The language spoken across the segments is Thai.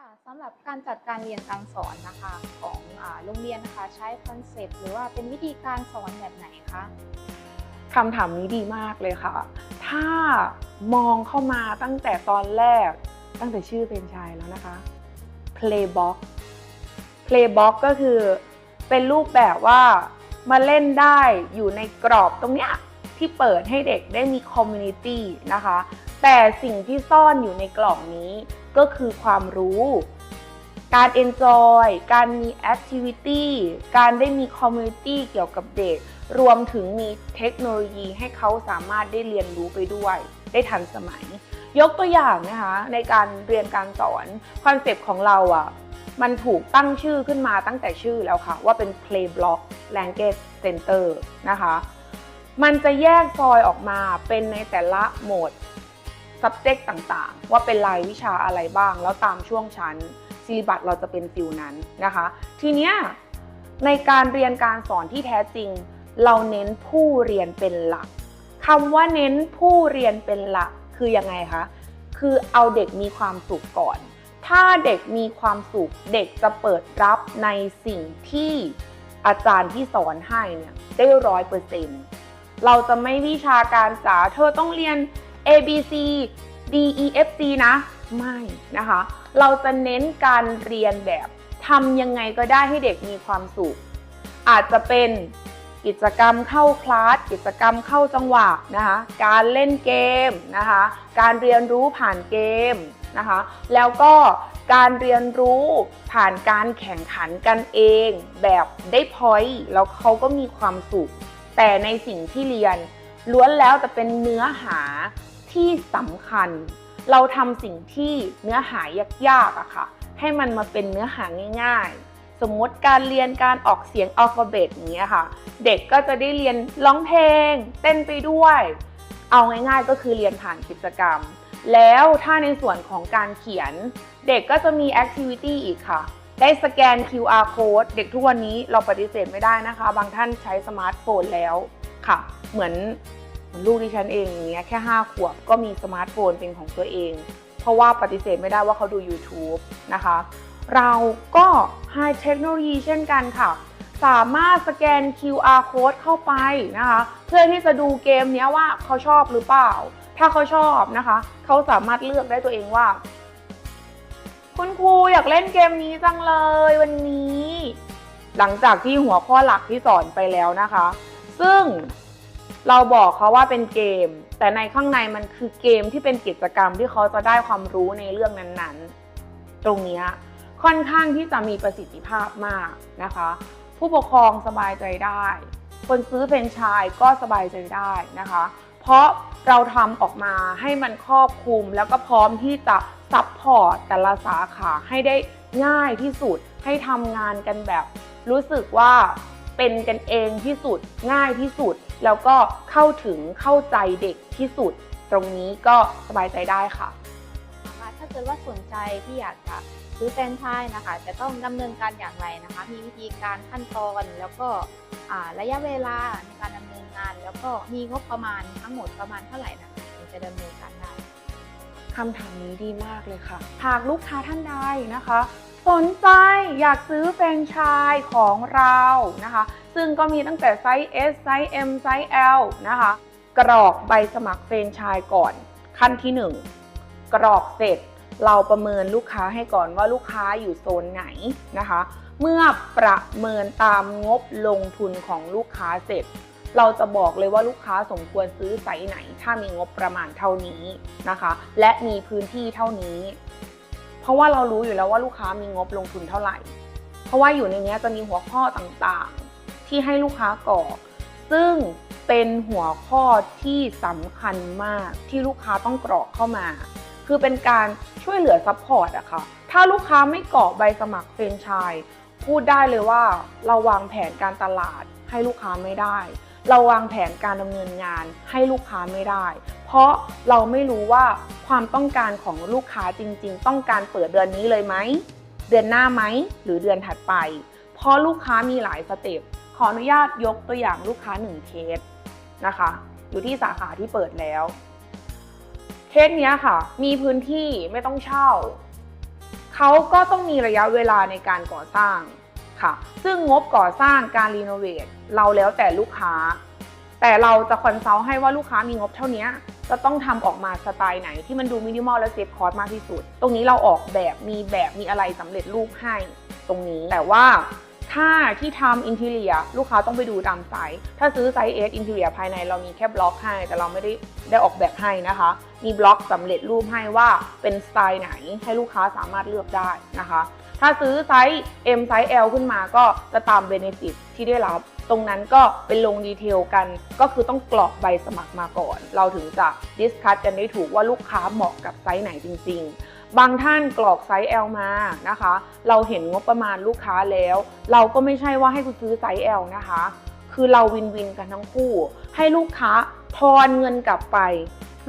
ค่ะสำหรับการจัดการเรียนการสอนนะคะของอโรงเรียนนะคะใช้คอนเซปต์หรือว่าเป็นวิธีการสอนแบบไหนคะคำถามนี้ดีมากเลยค่ะ ถ้ามองเข้ามาตั้งแต่ตอนแรกตั้งแต่ชื่อเป็นชายแล้วนะคะ Playbox Playbox ก็คือเป็นรูปแบบว่ามาเล่นได้อยู่ในกรอบตรงเนี้ยที่เปิดให้เด็กได้มีคอมมูนิตี้นะคะ แต่สิ่งที่ซ่อนอยู่ในกล่องนี้ ก็คือความรู้ การ enjoy การมี activity การได้มี community เกี่ยวกับเด็ก รวมถึงมีเทคโนโลยีให้เขาสามารถได้เรียนรู้ไปด้วย ได้ทันสมัย ยกตัวอย่างนะคะในการเรียนการสอนคอนเซปต์ของเราอะ่ะมันถูกตั้งชื่อขึ้นมาตั้งแต่ชื่อแล้วค่ะ ว่าเป็น Play Block Language Center นะคะ มันจะแยกซอยออกมาเป็นในแต่ละโหมด subject ต่างๆ ว่าเป็นรายวิชาอะไรบ้าง แล้วตามช่วงชั้นซิลิบัตเราจะเป็นฟิลนั้นนะคะ ทีเนี้ยในการเรียนการสอนที่แท้จริง เราเน้นผู้เรียนเป็นหลักคำว่าเน้นผู้เรียนเป็นหลักคือยังไงคะคือเอาเด็กมีความสุขก่อน ถ้าเด็กมีความสุข เด็กจะเปิดรับในสิ่งที่อาจารย์ที่สอนให้เนี่ยได้ร้อยเปอร์เซ็นต์เราจะไม่วิชาการจ๋าเธอต้องเรียน A B C D E F C นะ ไม่นะคะ เราจะเน้นการเรียนแบบทำยังไงก็ได้ให้เด็กมีความสุข อาจจะเป็นกิจกรรมเข้าคลาส กิจกรรมเข้าจังหวะนะคะ การเล่นเกมนะคะ การเรียนรู้ผ่านเกมนะคะ แล้วก็การเรียนรู้ผ่านการแข่งขันกันเองแบบได้พอยต์แล้วเขาก็มีความสุข แต่ในสิ่งที่เรียนล้วนแล้วจะเป็นเนื้อหา ที่สำคัญ เราทำสิ่งที่เนื้อหายากๆอะค่ะ ให้มันมาเป็นเนื้อหาง่าย ๆ สมมติการเรียนการออกเสียงอัลฟาเบตอย่างเงี้ยค่ะ เด็กก็จะได้เรียนร้องเพลง เต้นไปด้วย เอาง่ายๆก็คือเรียนผ่านกิจกรรม แล้วถ้าในส่วนของการเขียน เด็กก็จะมีแอคทิวิตี้อีกค่ะได้สแกน QR code เด็กทุกวันนี้เราปฏิเสธไม่ได้นะคะ บางท่านใช้สมาร์ทโฟนแล้วค่ะ เหมือน เหมือนลูกดิฉันเองอย่างเงี้ยแค่ 5 ขวบก็มีสมาร์ทโฟนเป็นของตัวเอง เพราะว่าปฏิเสธไม่ได้ว่าเขาดู YouTube นะคะ เราก็ให้เทคโนโลยีเช่นกันค่ะ สามารถสแกน QR code เข้าไปนะคะ เพื่อที่จะดูเกมเนี้ยว่าเขาชอบหรือเปล่า ถ้าเขาชอบนะคะ เขาสามารถเลือกได้ตัวเองว่า คุณครูอยากเล่นเกมนี้จังเลยวันนี้ หลังจากที่หัวข้อหลักที่สอนไปแล้วนะคะ ซึ่ง เราบอกเขาว่าเป็นเกม แต่ในข้างในมันคือเกมที่เป็นกิจกรรมที่เขาจะได้ความรู้ในเรื่องนั้นๆ ตรงนี้ค่อนข้างที่จะมีประสิทธิภาพมากนะคะ ผู้ปกครองสบายใจได้ คนซื้อเป็นชายก็สบายใจได้นะคะ เพราะเราทำออกมาให้มันครอบคลุม แล้วก็พร้อมที่จะซัพพอร์ตแต่ละสาขาให้ได้ง่ายที่สุดให้ทำงานกันแบบ รู้สึกว่า เป็นกันเองที่สุดง่ายที่สุด แล้วก็เข้าถึงเข้าใจเด็กที่สุด ตรงนี้ก็สบายใจได้ค่ะนะคะถ้าเกิดว่าสนใจที่อยากจะซื้อแฟรนไชส์นะคะ จะต้องดำเนินการอย่างไรนะคะ มีวิธีการขั้นตอนแล้วก็อ่าระยะเวลาในการดำเนินงาน แล้วก็มีงบประมาณทั้งหมดประมาณเท่าไหร่นะคะถึงจะดำเนินการได้คำถามนี้ดีมากเลยค่ะ หากลูกค้าท่านใดนะคะ สนใจอยากซื้อแฟรนไชส์ของเรานะคะ ซึ่งก็มีตั้งแต่ไซส์ S ไซส์ M ไซส์ L นะคะ กรอกใบสมัครแฟรนไชส์ก่อน ขั้นที่ 1 กรอกเสร็จเราประเมินลูกค้าให้ก่อนว่าลูกค้าอยู่โซนไหนนะคะ เมื่อประเมินตามงบลงทุนของลูกค้าเสร็จ เราจะบอกเลยว่าลูกค้าสมควรซื้อไซส์ไหน ถ้ามีงบประมาณเท่านี้นะคะ และมีพื้นที่เท่านี้ เพราะว่าเรารู้อยู่แล้วว่าลูกค้ามีงบลงทุนเท่าไหร่ เพราะว่าอยู่ในนี้จะมีหัวข้อต่างๆ ที่ให้ลูกค้ากรอก ซึ่งเป็นหัวข้อที่สำคัญมากที่ลูกค้าต้องกรอกเข้ามา คือเป็นการช่วยเหลือซัพพอร์ตอะค่ะ ถ้าลูกค้าไม่กรอกใบสมัครเฟรนไชส์พูดได้เลยว่าเราวางแผนการตลาดให้ลูกค้าไม่ได้ เราวางแผนการดำเนินงานให้ลูกค้าไม่ได้ เพราะเราไม่รู้ว่าความต้องการของลูกค้าจริง ๆ ต้องการเปิดเดือนนี้เลยไหม เดือนหน้าไหม หรือเดือนถัดไป เพราะลูกค้ามีหลายสเต็ป ขออนุญาตยกตัวอย่างลูกค้าหนึ่งเคสนะคะ อยู่ที่สาขาที่เปิดแล้ว เคสนี้ค่ะ มีพื้นที่ไม่ต้องเช่า เขาก็ต้องมีระยะเวลาในการก่อสร้าง ค่ะ ซึ่งงบก่อสร้างการรีโนเวทเราแล้วแต่ลูกค้า แต่เราจะคอนซัลท์ให้ว่าลูกค้ามีงบเท่านี้จะต้องทำออกมาสไตล์ไหนที่มันดูมินิมอลและเซฟคอร์สมากที่สุด ตรงนี้เราออกแบบมีแบบมีอะไรสำเร็จรูปให้ตรงนี้ แต่ว่าถ้าที่ทำอินเท i รียลูกค้าต้องไปดูตามไซส์ ถ้าซื้อไซส์เอสอินเท i รียภายในเรามีแค่บล็อกให้ แต่เราไม่ได้ได้ออกแบบให้นะคะ มีบล็อกสำเร็จรูปให้ว่าเป็นสไตล์ไหนให้ลูกค้าสามารถเลือกได้นะคะ ถ้าซื้อไซส์ M ไซส์ L ขึ้นมาก็จะตามเบเนฟิตที่ได้รับ ตรงนั้นก็เป็นลงดีเทลกัน ก็คือต้องกรอกใบสมัครมาก่อน เราถึงจะดิสคัตกันได้ถูกว่าลูกค้าเหมาะกับไซส์ไหนจริง ๆบางท่านกรอกไซส์ L มานะคะ เราเห็นงบประมาณลูกค้าแล้ว เราก็ไม่ใช่ว่าให้คุณซื้อไซส์ L นะคะ คือเราวินวินกันทั้งคู่ ให้ลูกค้าทอนเงินกลับไป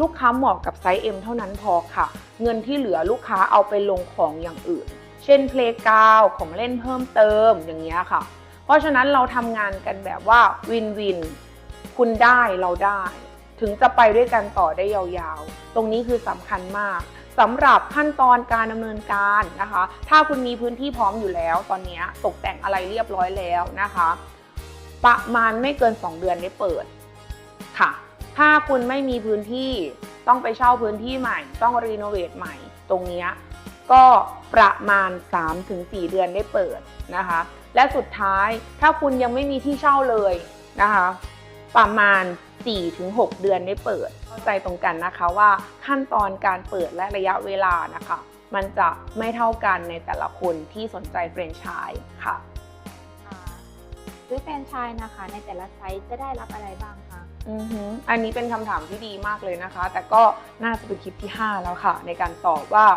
ลูกค้าเหมาะกับไซส์ M เท่านั้นพอค่ะ เงินที่เหลือลูกค้าเอาไปลงของอย่างอื่น เช่นเพลงกาวของเล่นเพิ่มเติมอย่างเงี้ยค่ะ เพราะฉะนั้นเราทำงานกันแบบว่าวินวิน คุณได้เราได้ ถึงจะไปด้วยกันต่อได้ยาวๆ ตรงนี้คือสำคัญมากสำหรับขั้นตอนการดำเนินการนะคะ ถ้าคุณมีพื้นที่พร้อมอยู่แล้ว ตอนนี้ตกแต่งอะไรเรียบร้อยแล้วนะคะ ประมาณไม่เกิน 2 เดือนได้เปิดค่ะ ถ้าคุณไม่มีพื้นที่ต้องไปเช่าพื้นที่ใหม่ ต้องรีโนเวทใหม่ ตรงเนี้ย ก็ประมาณ 3-4 เดือนได้เปิดนะคะ และสุดท้ายถ้าคุณยังไม่มีที่เช่าเลยนะคะ ประมาณ 4-6 เดือนได้เปิด เข้าใจตรงกันนะคะว่าขั้นตอนการเปิดและระยะเวลานะคะ มันจะไม่เท่ากันในแต่ละคนที่สนใจแฟรนไชส์ค่ะอ่าซื้อแฟรนไชส์นะคะ ในแต่ละไซส์จะได้รับอะไรบ้างคะอือฮึอันนี้เป็นคำถามที่ดีมากเลยนะคะ แต่ก็น่าจะเป็นคลิปที่ 5 แล้วค่ะ ในการตอบว่า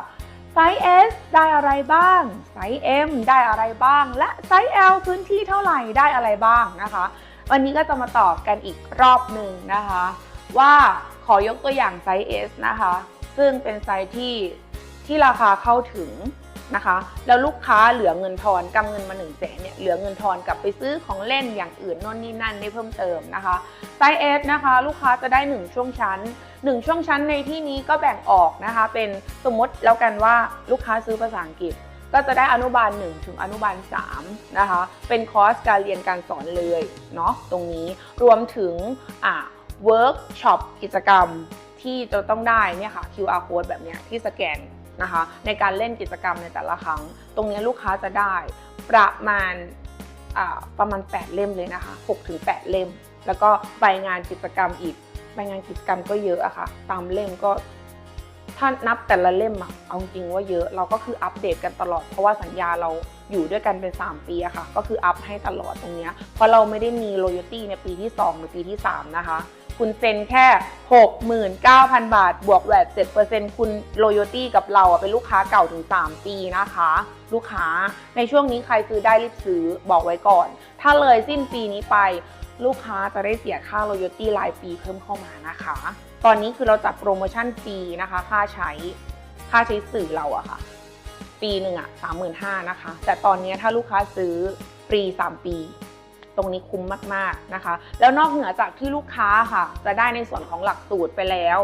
ไซส์ S ได้อะไรบ้าง ไซส์ M ได้อะไรบ้าง และไซส์ L พื้นที่เท่าไหร่ได้อะไรบ้างนะคะ วันนี้ก็จะมาตอบกันอีกรอบหนึ่งนะคะ ว่าขอยกตัวอย่างไซส์ S นะคะ ซึ่งเป็นไซส์ที่ที่ราคาเข้าถึง นะคะ แล้วลูกค้าเหลือเงินทอนกำเงินมา1นึ่งแสนเนี่ยเหลือเงินทอนกลับไปซื้อของเล่นอย่างอื่นน่นนี่นั่นได้เพิ่มเติมนะคะไซส์ S นะคะ ลูกค้าจะได้ 1 ช่วงชั้น 1 ช่วงชั้นในที่นี้ก็แบ่งออกนะคะ เป็นสมมติแล้วกันว่าลูกค้าซื้อภาษาอังกฤษก็จะได้อนุบาล 1 ถึงอนุบาล3นะคะ เป็นคอร์สการเรียนการสอนเลยเนาะตรงนี้รวมถึงอ่าเวิร์กช็อปกิจกรรมที่จะต้องได้เนี่ยค่ะ QR code แบบเนี้ยที่สแกน นะคะ ในการเล่นกิจกรรมในแต่ละครั้ง ตรงนี้ลูกค้าจะได้ประมาณประมาณ 8 เล่มเลยนะคะ6ถึง8เล่ม แล้วก็ใบงานกิจกรรมอีกใบงานกิจกรรมก็เยอะอะค่ะ ตามเล่มก็ถ้านับแต่ละเล่มอะเอาจริงว่าเยอะเราก็คืออัปเดตกันตลอด เพราะว่าสัญญาเราอยู่ด้วยกันเป็น 3 ปีอะค่ะ ก็คืออัพให้ตลอดตรงเนี้ยเพราะเราไม่ได้มี loyalty ในปีที่ 2 หรือปีที่ 3 นะคะ คุณเซ็นแค่ 69,000 บาท บวกแวด7%คุณ loyalty กับเราอะเป็นลูกค้าเก่าถึง 3 ปีนะคะ ลูกค้าในช่วงนี้ใครซื้อได้รีบซื้อบอกไว้ก่อน ถ้าเลยสิ้นปีนี้ไปลูกค้าจะได้เสียค่า loyalty รายปีเพิ่มเข้ามานะคะ ตอนนี้คือเราจัดโปรโมชั่นฟรีนะคะ ค่าใช้ค่าใช้สื่อเราอะค่ะ ปีหนึ่งอะสามหมื่นห้านะคะ แต่ตอนนี้ถ้าลูกค้าซื้อฟรี 3 ปี ตรงนี้คุ้มมากๆนะคะ แล้วนอกเหนือจากที่ลูกค้าค่ะ จะได้ในส่วนของหลักสูตรไปแล้ว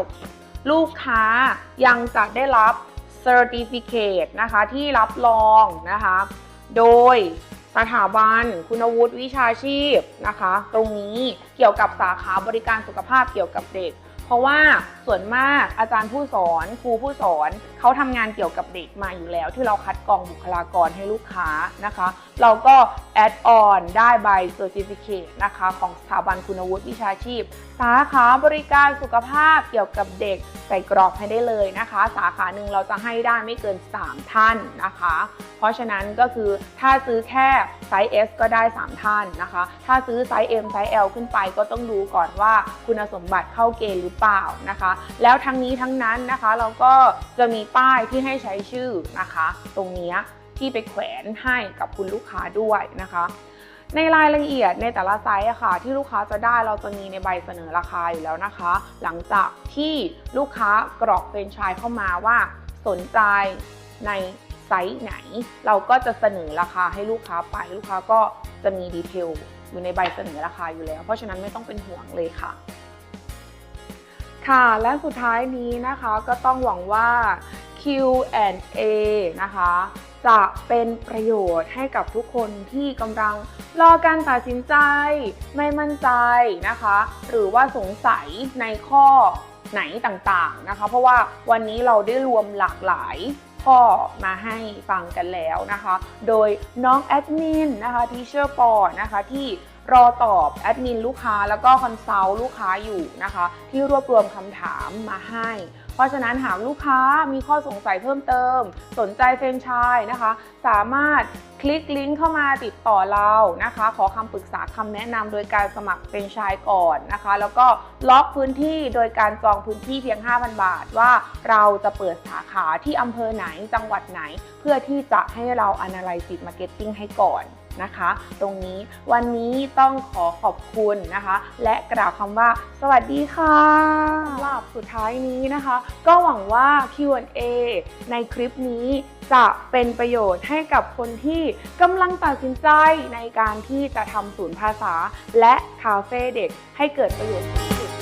ลูกค้ายังจะได้รับ Certificate นะคะที่รับรองนะคะ โดยสถาบัน คุณวุฒิวิชาชีพนะคะ ตรงนี้เกี่ยวกับสาขาบริการสุขภาพเกี่ยวกับเด็ก เพราะว่าส่วนมากอาจารย์ผู้สอนครูผู้สอนเขาทำงานเกี่ยวกับเด็กมาอยู่แล้ว ที่เราคัดกรองบุคลากรให้ลูกค้านะคะ เราก็แอดออนได้ใบเซอร์ติฟิเคนะคะของสถาบันคุณวุฒิวิชาชีพ สาขาบริการสุขภาพเกี่ยวกับเด็กใส่กรอกให้ได้เลยนะคะ สาขาหนึ่งเราจะให้ได้ไม่เกิน 3 ท่านนะคะ เพราะฉะนั้นก็คือถ้าซื้อแค่ไซส์ S ก็ได้ 3 ท่านนะคะ ถ้าซื้อไซส์ M ไซส์ L ขึ้นไปก็ต้องดูก่อนว่าคุณสมบัติเข้าเกณฑ์หรือเปล่านะคะแล้วทั้งนี้ทั้งนั้นนะคะ เราก็จะมีป้ายที่ให้ใช้ชื่อนะคะ ตรงนี้ที่ไปแขวนให้กับคุณลูกค้าด้วยนะคะ ในรายละเอียดในแต่ละไซส์อะค่ะ ที่ลูกค้าจะได้เราจะมีในใบเสนอราคาอยู่แล้วนะคะ หลังจากที่ลูกค้ากรอกเฟรนไชส์เข้ามาว่าสนใจในไซส์ไหน เราก็จะเสนอราคาให้ลูกค้าไป ลูกค้าก็จะมีดีเทลอยู่ในใบเสนอราคาอยู่แล้ว เพราะฉะนั้นไม่ต้องเป็นห่วงเลยค่ะ ค่ะและสุดท้ายนี้นะคะก็ต้องหวังว่า Q&A นะคะ จะเป็นประโยชน์ให้กับทุกคนที่กำลังรอการตัดสินใจ ไม่มั่นใจนะคะ หรือว่าสงสัยในข้อไหนต่างๆนะคะ เพราะว่าวันนี้เราได้รวมหลากหลายข้อมาให้ฟังกันแล้วนะคะ โดยน้องแอดมินนะคะทีเชอร์ปอนะคะที่ รอตอบแอดมินลูกค้าแล้วก็คอนซัลท์ลูกค้าอยู่นะคะ ที่รวบรวมคำถามมาให้ เพราะฉะนั้นหากลูกค้ามีข้อสงสัยเพิ่มเติม สนใจเฟรนชส์นะคะ สามารถคลิกลิงก์เข้ามาติดต่อเรานะคะ ขอคำปรึกษาคำแนะนำโดยการสมัครเฟรนชส์ก่อนนะคะ แล้วก็ล็อกพื้นที่โดยการจองพื้นที่เพียง 5,000 บาท ว่าเราจะเปิดสาขาที่อำเภอไหนจังหวัดไหน เพื่อที่จะให้เรา analysis marketing ให้ก่อน นะคะ ตรงนี้วันนี้ต้องขอขอบคุณนะคะ และกล่าวคำว่า สวัสดีค่ะสำหรับสุดท้ายนี้นะคะ ก็หวังว่า Q&A ในคลิปนี้จะเป็นประโยชน์ให้กับคนที่กำลังตัดสินใจในการที่จะทำศูนย์ภาษา และคาเฟ่เด็กให้เกิดประโยชน์สูงสุด